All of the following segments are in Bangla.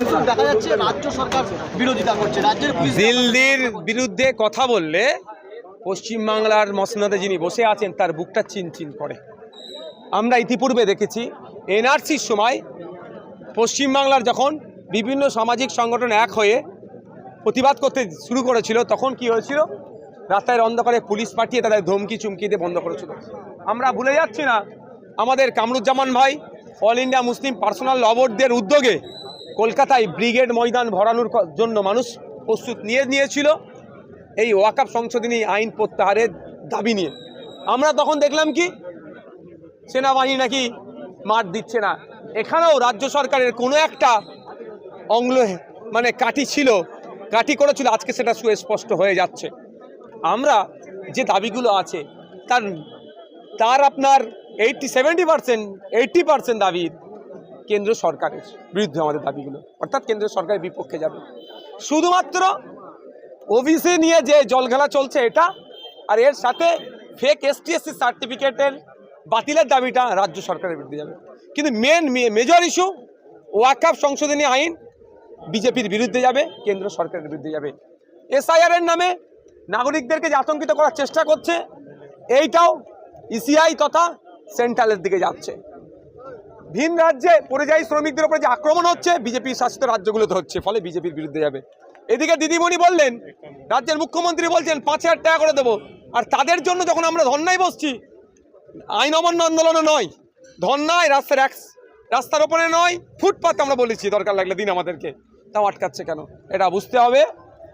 দেখা যাচ্ছে রাজ্য সরকার বিরোধিতা করছে। রাজ্যের দিল্লির বিরুদ্ধে কথা বললে পশ্চিমবাংলার মসনাদে যিনি বসে আছেন তার বুকটা চিনচিন করে। আমরা ইতিপূর্বে দেখেছি এনআরসির সময় পশ্চিমবাংলার যখন বিভিন্ন সামাজিক সংগঠন এক হয়ে প্রতিবাদ করতে শুরু করেছিল তখন কি হয়েছিল? রাস্তায় অন্ধকারে পুলিশ পাঠিয়ে তাদের ধমকি চুমকি দিয়ে বন্ধ করেছিল। আমরা ভুলে যাচ্ছি না আমাদের কামরুজ্জামান ভাই অল ইন্ডিয়া মুসলিম পার্সোনাল লবরদের উদ্যোগে কলকাতায় ব্রিগেড ময়দান ভরানোর জন্য মানুষ প্রস্তুত নিয়ে নিয়েছিল। এই ওয়াকাপ সংশোধনী আইন প্রত্যাহারের দাবি নিয়ে। আমরা তখন দেখলাম কি, সেনাবাহিনী নাকি মাঠ দিচ্ছে না। এখানেও রাজ্য সরকারের কোনো একটা অঙ্গ মানে কাঠি ছিল, কাঠি করেছিল আজকে সেটা সুস্পষ্ট হয়ে যাচ্ছে। আমরা যে দাবিগুলো আছে, তার তার আপনার eighty seventy percent eighty percent দাবি কেন্দ্র সরকারের বিরুদ্ধে আমাদের দাবিগুলো। অর্থাৎ কেন্দ্র সরকারের বিপক্ষে যাবে। শুধুমাত্র ওবিসি নিয়ে যে জলঘেলা চলছে এটা, আর এর সাথে ফেক এসটিএসসি সার্টিফিকেটের বাতিলের দাবিটা রাজ্য সরকারের বিরুদ্ধে যাবে। কিন্তু মেন মেজর ইস্যু ওয়াকাপ সংশোধনী আইন বিজেপির বিরুদ্ধে যাবে, কেন্দ্র সরকারের বিরুদ্ধে যাবে। এসআইআর এর নামে নাগরিকদেরকে যে আতঙ্কিত করার চেষ্টা করছে, এইটাও ইসিআই তথা সেন্ট্রালের দিকে যাচ্ছে। ভিন রাজ্যে পরিযায়ী শ্রমিকদের উপরে যে আক্রমণ হচ্ছে, বিজেপি শাসিত রাজ্যগুলোতে হচ্ছে ফলে বিজেপির বিরুদ্ধে যাবে। এদিকে দিদিমণি বললেন, রাজ্যের মুখ্যমন্ত্রী বলছেন, পাঁচ হাজার টাকা করে দেবো। আর তাদের জন্য যখন আমরা ধর্নায় বসছি, আইন অমান্য আন্দোলনে নয়, ধর্নায় রাস্তার এক, রাস্তার ওপরে নয় ফুটপাথ আমরা বলেছি, দরকার লাগলে দিন আমাদেরকে। তাও আটকাচ্ছে কেন? এটা বুঝতে হবে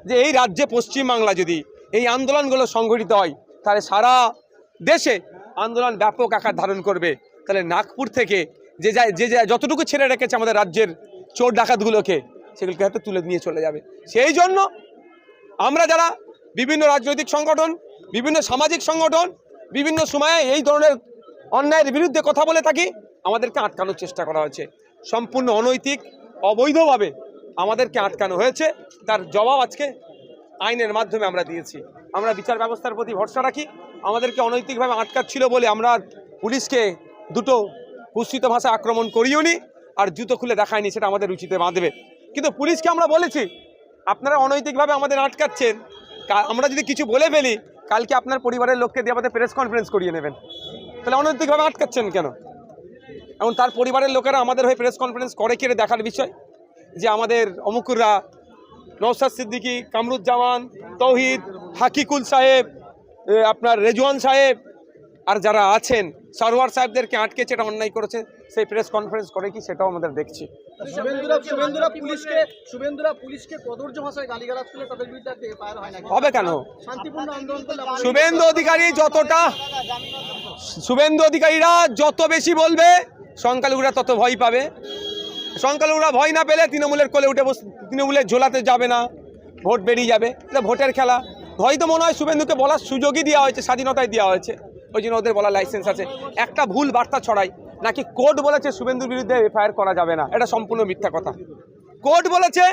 যে এই রাজ্যে পশ্চিমবাংলা যদি এই আন্দোলনগুলো সংগঠিত হয়, তাহলে সারা দেশে আন্দোলন ব্যাপক আকার ধারণ করবে। তাহলে নাগপুর থেকে যে যে যতটুকু ছেড়ে রেখেছে আমাদের রাজ্যের চোর ডাকাতগুলোকে, সেগুলোকে হয়তো তুলে নিয়ে চলে যাবে। সেই জন্য আমরা যারা বিভিন্ন রাজনৈতিক সংগঠন, বিভিন্ন সামাজিক সংগঠন, বিভিন্ন সময়ে এই ধরনের অন্যায়ের বিরুদ্ধে কথা বলে থাকি, আমাদেরকে আটকানোর চেষ্টা করা হয়েছে। সম্পূর্ণ অনৈতিক, অবৈধভাবে আমাদেরকে আটকানো হয়েছে। তার জবাব আজকে আইনের মাধ্যমে আমরা দিয়েছি। আমরা বিচার ব্যবস্থার প্রতি ভরসা রাখি। আমাদেরকে অনৈতিকভাবে আটকাচ্ছিল বলে আমরা পুলিশকে দুটো কুৎসিত ভাষায় আক্রমণ করিও নি, আর জুতো খুলে দেখায়নি, সেটা আমাদের রুচিতে বাঁধবে। কিন্তু পুলিশকে আমরা বলেছি, আপনারা অনৈতিকভাবে আমাদের আটকাচ্ছেন। আমরা যদি কিছু বলে ফেলি, কালকে আপনার পরিবারের লোককে দিয়ে আমাদের প্রেস কনফারেন্স করিয়ে নেবেন। তাহলে অনৈতিকভাবে আটকাচ্ছেন কেন? এবং তার পরিবারের লোকেরা আমাদের হয়ে প্রেস কনফারেন্স করে কিনে দেখার বিষয়? যে আমাদের অমুকুররা নৌসাদ সিদ্দিকী, কামরুজ্জামান, তৌহিদ, হাকিকুল সাহেব আপনার রেজওয়ান সাহেব, আর যারা আছেন সরওয়ার সাহেবদেরকে আটকেছে এটা অন্যায় করেছে সেই প্রেস কনফারেন্স করে কি সেটাও আমাদের দেখছি। হবে কেন? শুভেন্দু অধিকারী যতটা শুভেন্দু অধিকারীরা যত বেশি বলবে সংখ্যালঘুরা তত ভয় পাবে। সংখ্যালঘুরা ভয় না পেলে তৃণমূলের কোলে উঠে বস তৃণমূলের ঝোলাতে যাবে না ভোট বেরিয়ে যাবে। এটা ভোটের খেলা। হয়তো মনে হয় শুভেন্দুকে বলার সুযোগই দেওয়া হয়েছে স্বাধীনতায় দেওয়া হয়েছে। ওই জন্য ওদের বলা লাইসেন্স আছে। একটা ভুল বার্তা ছড়াই, নাকি কোর্ট বলেছে শুভেন্দুর বিরুদ্ধে এফআইআর করা যাবে না? এটা সম্পূর্ণ মিথ্যা কথা। কোর্ট বলেছে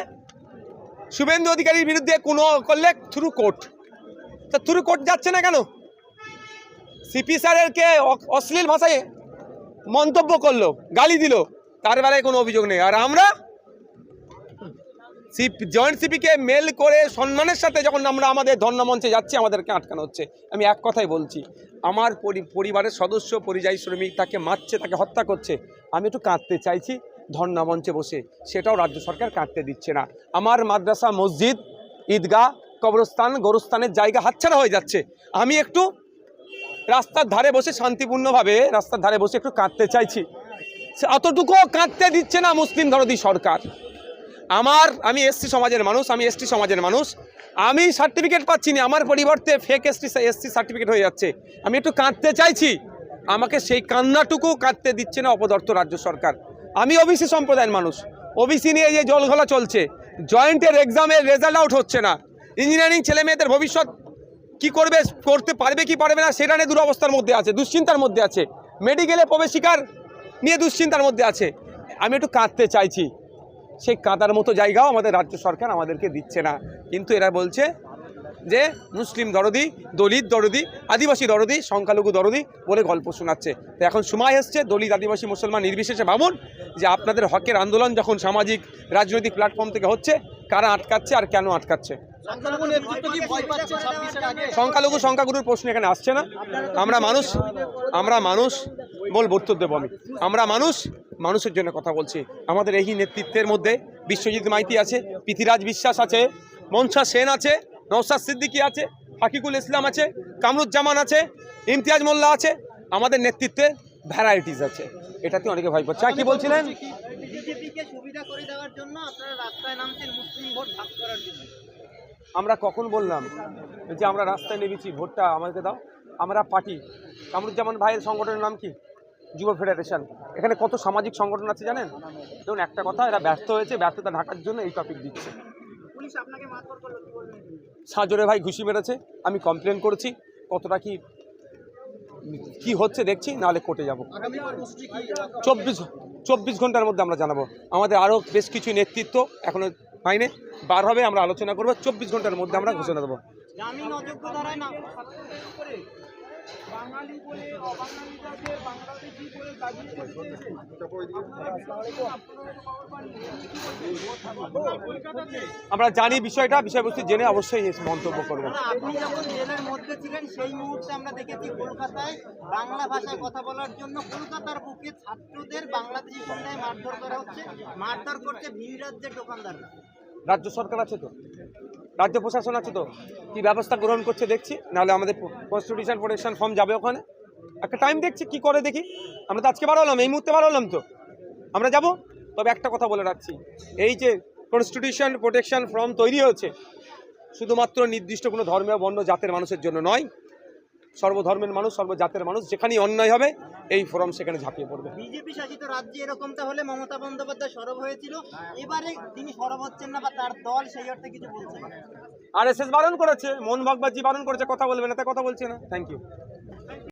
শুভেন্দু অধিকারীর বিরুদ্ধে কোনো করলে থ্রু কোর্ট তা থ্রু কোর্ট যাচ্ছে না কেন? সিপি স্যারেরকে অশ্লীল ভাষায় মন্তব্য করল, গালি দিল, তার বেলায় কোনো অভিযোগ নেই। আর আমরা জয়েন্ট সিপিকে মেল করে সম্মানের সাথে যখন আমরা আমাদের ধর্ণামঞ্চে যাচ্ছি, আমাদেরকে আটকানো হচ্ছে। আমি এক কথাই বলছি, আমার পরিবারের সদস্য, পরিযায়ী শ্রমিক তাকে মারছে, তাকে হত্যা করছে। আমি একটু কাঁদতে চাইছি ধর্ণামঞ্চে বসে, সেটাও রাজ্য সরকার কাঁদতে দিচ্ছে না। আমার মাদ্রাসা, মসজিদ, ঈদগাহ, কবরস্থান, গোরস্থানের জায়গা হাতছাড়া হয়ে যাচ্ছে। আমি একটু রাস্তার ধারে বসে শান্তিপূর্ণভাবে রাস্তার ধারে বসে একটু কাঁদতে চাইছি। অতটুকুও কাঁদতে দিচ্ছে না মুসলিম ধরদি সরকার। আমার, আমি এসসি সমাজের মানুষ, আমি এসটি সমাজের মানুষ। আমি সার্টিফিকেট পাচ্ছি না, আমার পরিবর্তে ফেক এসটি, এসসি সার্টিফিকেট হয়ে যাচ্ছে। আমি একটু কাঁদতে চাইছি। আমাকে সেই কান্নাটুকু কাঁদতে দিচ্ছে না অপদর্থ রাজ্য সরকার। আমি ওবিসি সম্প্রদায়ের মানুষ। ওবিসি নিয়ে যে জলঘোলা চলছে, জয়েন্টের এক্সামের রেজাল্ট আউট হচ্ছে না। ইঞ্জিনিয়ারিং ছেলে মেয়েদের ভবিষ্যৎ কি করবে, করতে পারবে, কি পারবে না, সেটা নিয়ে দুরবস্থার মধ্যে আছে, দুশ্চিন্তার মধ্যে আছে। মেডিকেলে প্রবেশিকার নিয়ে দুশ্চিন্তার মধ্যে আছে। আমি একটু কাঁদতে চাইছি। সেই কাঁদার মতো জায়গাও আমাদের রাজ্য সরকার আমাদেরকে দিচ্ছে না। কিন্তু এরা বলছে যে মুসলিম দরদি দলিত দরদি আদিবাসী দরদি সংখ্যালঘু দরদি বলে গল্প শোনাচ্ছে। তো এখন সময় এসছে দলিত আদিবাসী মুসলমান নির্বিশেষে ভাবুন যে আপনাদের হকের আন্দোলন যখন সামাজিক রাজনৈতিক প্ল্যাটফর্ম থেকে হচ্ছে কারা আটকাচ্ছে আর কেন আটকাচ্ছে? সংখ্যালঘু সংখ্যাগুরুর প্রশ্ন এখানে আসছে না। আমরা মানুষ আমরা মানুষ বল উত্তর দেবো আমি। আমরা মানুষ মানুষের জন্য কথা বলছি। আমাদের এই নেতৃত্বের মধ্যে বিশ্বজিৎ মাইতি আছে পৃথিরাজ বিশ্বাস আছে মনসা সেন আছে নৌসাদ সিদ্দিকী আছে হাকিকুল ইসলাম আছে কামরুজ্জামান আছে ইমতিয়াজ মোল্লা আছে। আমাদের নেতৃত্বে ভ্যারাইটিস আছে। এটাতে অনেকে ভয় পাচ্ছে। কি বলছিলেন? আমরা কখন বললাম যে আমরা রাস্তায় নেমেছি ভোটটা আমাদেরকে দাও। আমরা পার্টি। কামরুজ্জামান ভাইয়ের সংগঠনের নাম কি? যুব ফেডারেশন। এখানে কত সামাজিক সংগঠন আছে জানেন? দেখুন একটা কথা এরা ব্যর্থ হয়েছে ব্যর্থতা ঢাকার জন্য এই টপিক দিচ্ছে। সাজরে ভাই ঘুষি মেরেছে আমি কমপ্লেন করেছি কতটা কি কি হচ্ছে দেখছি নাহলে কোর্টে যাব। চব্বিশ চব্বিশ ঘণ্টার মধ্যে আমরা জানাব। আমাদের আরও বেশ কিছু নেতৃত্ব এখনও পাইনি বার হবে আমরা আলোচনা করব চব্বিশ ঘণ্টার মধ্যে আমরা ঘোষণা দেবো। জামিন অযোগ্য ধারায় না আমরা জানি বিষয়টা বিষয়বস্তু জেনে অবশ্যই মন্তব্য করব। না, আপনি যখন জেলের মধ্যে ছিলেন সেই মুহূর্তে আমরা দেখেছি কলকাতায় বাংলা ভাষায় কথা বলার জন্য কলকাতার বুকে ছাত্রদের বাংলাদেশি সন্ধ্যায় মারধর করা হচ্ছে। মারধর করছে ভিন রাজ্যের দোকানদাররা। রাজ্য সরকার আছে তো? রাজ্য প্রশাসন আছে তো, কি ব্যবস্থা গ্রহণ করছে দেখছি, নাহলে আমাদের কনস্টিটিউশন প্রোটেকশন ফর্ম যাবে ওখানে। একটা টাইম দেখছি, কি করে দেখি। আমরা তো আজকে বার হলাম, এই মুহূর্তে বার হলাম তো। আমরা যাব? তবে একটা কথা বলে রাখছি, এই যে কনস্টিটিউশন প্রোটেকশন ফর্ম তৈরি হয়েছে, শুধুমাত্র নির্দিষ্ট কোনো ধর্মীয় বর্ণ জাতের মানুষের জন্য নয় সর্বধর্মের মানুষ সর্বজাতের মানুষ যেখানেই অন্যায় হবে এই ফোরাম সেখানে ঝাঁপিয়ে পড়বে। বিজেপি শাসিত রাজ্যে এরকম তাহলে মমতা বন্দ্যোপাধ্যায় সরব হয়েছিল। এবারে তিনি সরব হচ্ছেন না বা তার দল সেই অর্থে কিছু বলছে না। আর এস এস বারণ করেছে মোহন ভাগবাজি বারণ করেছে কথা বলবে না তাই কথা বলছে না। Thank you